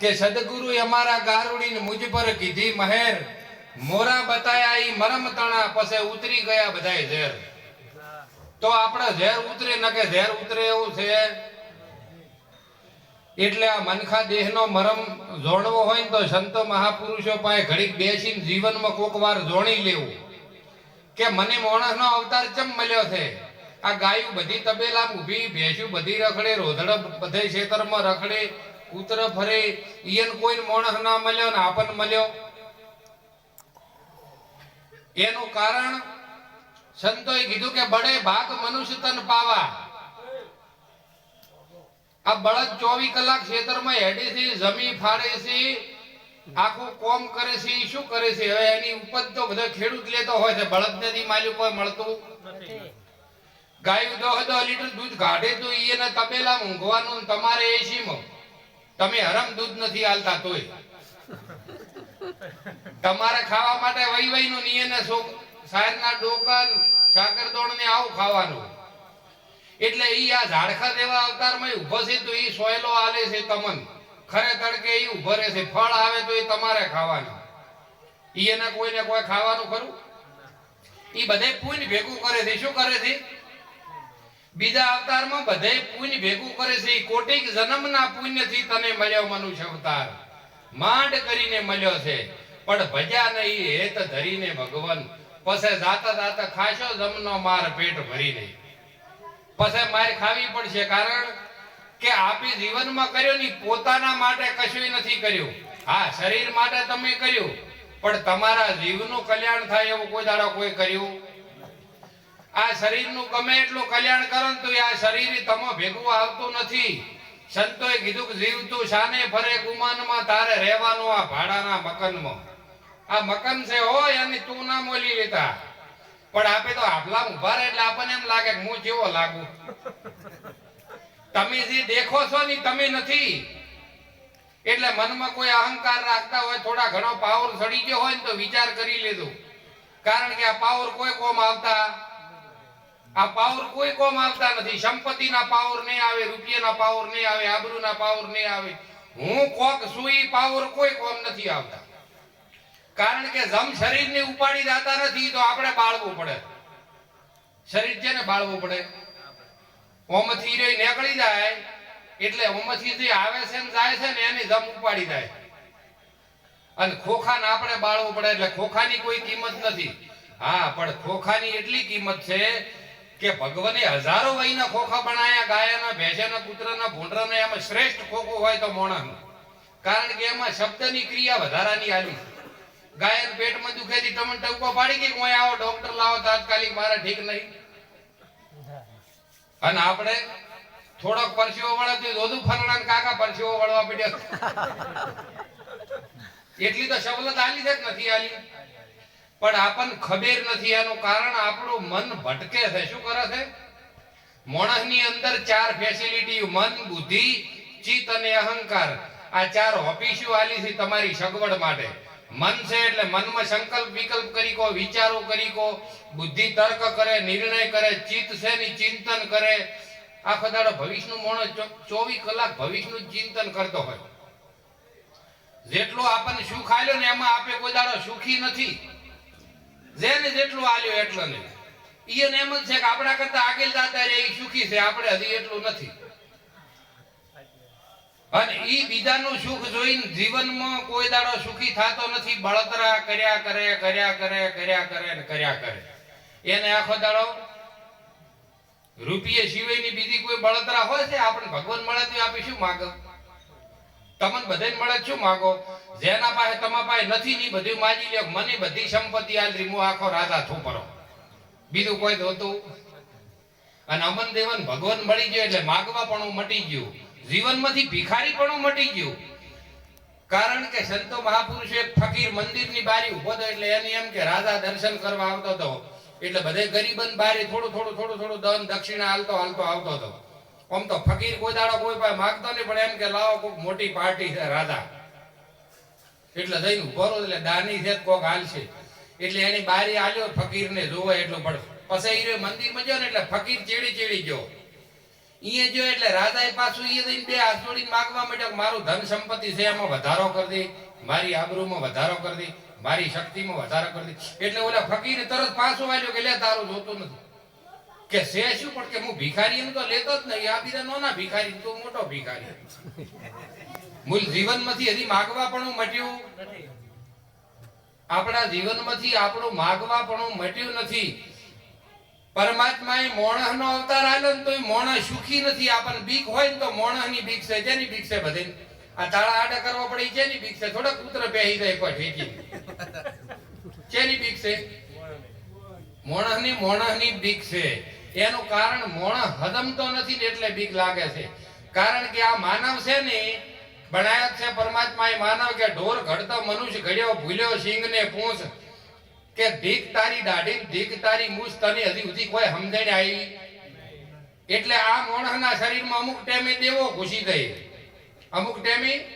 કે સદગુરુ અમારા ગારુડી ને મુજ પર કીધી, મહેર, મોરા બતાયા ઈ મરમ તણા પછી ઉતરી ગયા બધાય ઝેર. તો આપણે ઝેર ઉતરે ન કે ઝેર ઉતરે એવું છે? એટલે આ મનખા દેહનો મરમ જોડવો હોય ને તો સંતો મહાપુરુષો પાસે ઘડીક બેસીને જીવનમાં કોક વાર જોણી લેવું. કે મને માણસનો અવતાર ચમ મળ્યો છે? આ ગાયું બધી તબેલા ઊભી, ભેંસ્યું બધી રખડે, રોધડ બધે ખેતરમાં રખડે કૂતર ફરે, ઈયન કોઈ માણસ ના મળ્યો ને આપન મળ્યો. એનું કારણ સંતોએ કીધું કે બળે ભાગ મનુષ્ય તન પાવા. આ બળદ ચોવીસ કલાક ખેતરમાં હેડી છે, જમી ફાડે છે, આખું કોમ કરે છે શું કરે છે? હવે એની ઉપજ તો બધો ખેડૂત લેતો હોય છે, બળદ નથી માલ્યું, કોઈ મળતું ગાયું દો હજો લીટર દૂધ કાઢે તો એના તબેલા ઊંઘવાનું તમારે એસીમાં તમે હરમ દૂધ નથી આલતા તોય. તમારે ખાવા માટે વહી વહી નું નિયને સાયરના ડોકન સાકરદોણ ને આવું ખાવાનું. એટલે ઈ આ ઝાડખા દેવા અવતારમાં ઊભો છે તો ઈ સોયલો આલે છે તમન. ખરે તડકે ઈ ઊભો રહે છે. ફળ આવે તો એ તમારે ખાવાનું. ઈ એને કોઈને કોઈ ખાવાનું ખરું? ઈ બધે પૂન ભેગું કરે છે. શું કરે છે? બીજા અવતારમાં બધે પુણ્ય ભેગું કરે છે. કોટિક જન્મના પુણ્યથી તને મળ્યો મનુષ્ય અવતાર. માંડ કરીને મળ્યો છે. પણ ભજ્યા નહીં, હેત ધરીને ભગવાન. પછી જાતા જાતા ખાશો જમનો માર પેટ ભરી નહીં પછી માર ખાવી પડશે કારણ કે આપી જીવનમાં કર્યો ની પોતાના માટે કશું નથી કર્યું. હા, શરીર માટે તમે કર્યું. પણ તમારા જીવનું કલ્યાણ થાય એવું કોઈ દાડો કોઈ કર્યું? આ શરીરનું ગમે એટલું કલ્યાણ કરો તો આ શરીર તમો ભેગું આવતું નથી. સંતોએ કીધું કે જીવતું શાને ફરે ગુમાનમાં તારે રહેવાનું આ ભાડાના મકાનમાં. આ મકાન છે હોય અને તું ના મોલી લેતા. પણ આપે તો આટલા ઊભા રહે એટલે આપણને એમ લાગે કે હું જેવો લાગુ? તમે જે દેખો છો ને તમે નથી. એટલે મનમાં કોઈ અહંકાર રાખતા હોય, થોડા ઘણો પાવર સડી ગયો હોય ને તો વિચાર કરી લેજો. કારણ કે આ પાવર કોઈ કોમ આવતા? આ પાવર કોઈ કોમ આવતા નથી. સંપત્તિના પાવર નહીં આવે, રૂપિયાના પાવર નહીં આવે, આબરૂના પાવર નહીં આવે. હું કોક સુઈ પાવર કોઈ કોમ નથી આવતા. કારણ કે જમ શરીરને ઉપાડી જાતા નથી, તો આપણે બાળવું પડે. શરીર છે ને બાળવું પડે. ઓમથી રે નીકળી જાય, એટલે ઓમથી જે આવે છે ને જાય છે ને, એની જમ ઉપાડી જાય. અને ખોખાને આપણે બાળવું પડે, એટલે ખોખાની કોઈ કિંમત નથી. હા, પણ ખોખાની એટલી કિંમત છે કે ભગવાને હજારો વહીના ખોખા બનાયા, ગાયાના, ભેંસાના, કૂતરાના, ભૂંડરાના, એમાં શ્રેષ્ઠ ખોખો હોય તો મોણાનું. કારણ કે એમાં શબ્દની ક્રિયા વધારાની આલી ગાયન પેટમાં દુખેથી તમને ટવકો પાડી કે કોઈ આવો ડોક્ટર લાવો, તાત્કાલિક મારે ઠીક નહીં. અને આપણે થોડોક પરસેવો વળે તો દોધું ફરણા કાકા પરસેવો વળવા પડ્યા. એટલી તો સવલત આલી છે નથી આલી પણ આપણને ખબર નથી એનું કારણ આપણું મન ભટકે છે. શું કરે છે? મોણસની અંદર ચાર ફેસિલિટી મન, બુદ્ધિ, ચિત્ત અને અહંકાર. આ ચાર ઓફિસો આલી છે તમારી સગવડ માટે. મન છે એટલે મનમાં સંકલ્પ વિકલ્પ કરી કો વિચારો કરી કો બુદ્ધિ તર્ક કરે, નિર્ણય કરે, ચિત્ત છે ની ચિંતન કરે. આખો દાડો ભવિષ્યનું મોણસ ચોવીસ કલાક ભવિષ્યનું ચિંતન કરતો હોય. જેટલું આપણને સુખ આલ્યો ને એમાં આપે કોઈ દાડો સુખી નથી. જેને જેટલું આલ્યો એટલો નહીં. ઈયન એમ જ છે કે આપણા કરતા આગળ દાતા રે એ સુખી છે, આપણે હજી એટલું નથી. અને ઈ બીજાનું સુખ જોઈને જીવનમાં કોઈ દાડો સુખી થતો નથી, બળતરા કર્યા કરે કર્યા કરે કર્યા કરે ને કર્યા કરે. એને આખો દાડો રૂપિયે સિવાયની બીજી કોઈ બળતરા હોય છે? આપણે ભગવાન મળે તો આપી શું માગો. તમને બધાને મળે શું માગો? જેના પાસે તમારા પાસે નથી ની બધું માજી લ્યો. મને બધી સંપત્તિ આલરી હું આખો રાજા થોપરો બીજું કોઈ હોતું અને અમન દેવન ભગવાન મળી ગયો એટલે માગવા પણ હું મટી ગયું. જીવનમાંથી ભિખારી પણ હું મટી ગયું. કારણ કે સંતો મહાપુરુષો એક ફકીર મંદિરની બારી ઊભો હતો એટલે એને એમ કે રાજા દર્શન કરવા આવતો હતો. એટલે બધે ગરીબન બારી થોડું થોડું થોડું થોડું દન દક્ષિણા હાલતો હાલતો આવતો હતો. આમ તો ફકીર કોઈ દાડો કોઈ પાસે માગતો નહીં, પણ એમ કે લાવો કોઈક મોટી પાર્ટી છે રાધા. એટલે જઈને ઊભો એટલે દાની છે કોક હાલશે. એટલે એની બારી આલ્યો, ફકીરને જોવે એટલું પણ પછી એ મંદિરમાં ગયો ને, એટલે ફકીર ચેડી ચેડી ગયો. ઈએ જો એટલે રાજાએ પાછું ઈએ જઈને બે હાથ જોડીને માગવા માંડ્યો મારું ધન સંપત્તિ છે, એમાં વધારો કરી દે. મારી આબરૂમાં વધારો કરી દે. મારી શક્તિમાં વધારો કરી દે. એટલે ઓલા ફકીર તરત પાછો આવ્યો કે લે તારું જોતું નથી. કે છે શું? પણ કે હું ભિખારી તો લેતો જ નહીં. આ બીજા નોના ભિખારી તું મોટો ભિખારી. મૂળ જીવનમાંથી હજી માગવા પણ મટ્યું આપણા જીવનમાંથી આપણું માગવા પણ મટ્યું નથી. પરમાત્માએ મોણસનો અવતાર આવ્યો ને તો મોણસ સુખી નથી. આપણને બીક હોય ને તો મોણસની બીક છે. જેની બીક છે બધે. આ તાળા આડા કરવા પડે જેની બીક છે? થોડા કૂતરા બેહી જાય કોઈ ઠેકી જેની બીક છે? મોણસની મોણસની બીક છે. એનું કારણ મોણ હદમતો નથી ને એટલે બીક લાગે છે. કારણ કે આ માનવ છે ને, બનાયત છે પરમાત્મા એ માનવ કે ઢોર ઘડતો મનુષ્ય ઘડ્યો ભૂલ્યો સિંહ ને પૂંછ કે ભીખ તારી દાઢી ભીખ તારી મૂછ તને હજી સુધી કોઈ સમજણ આવી. એટલે આ મોણના શરીરમાં અમુક ટેમે દેવો ઘૂસી ગઈ અમુક ટાઈમે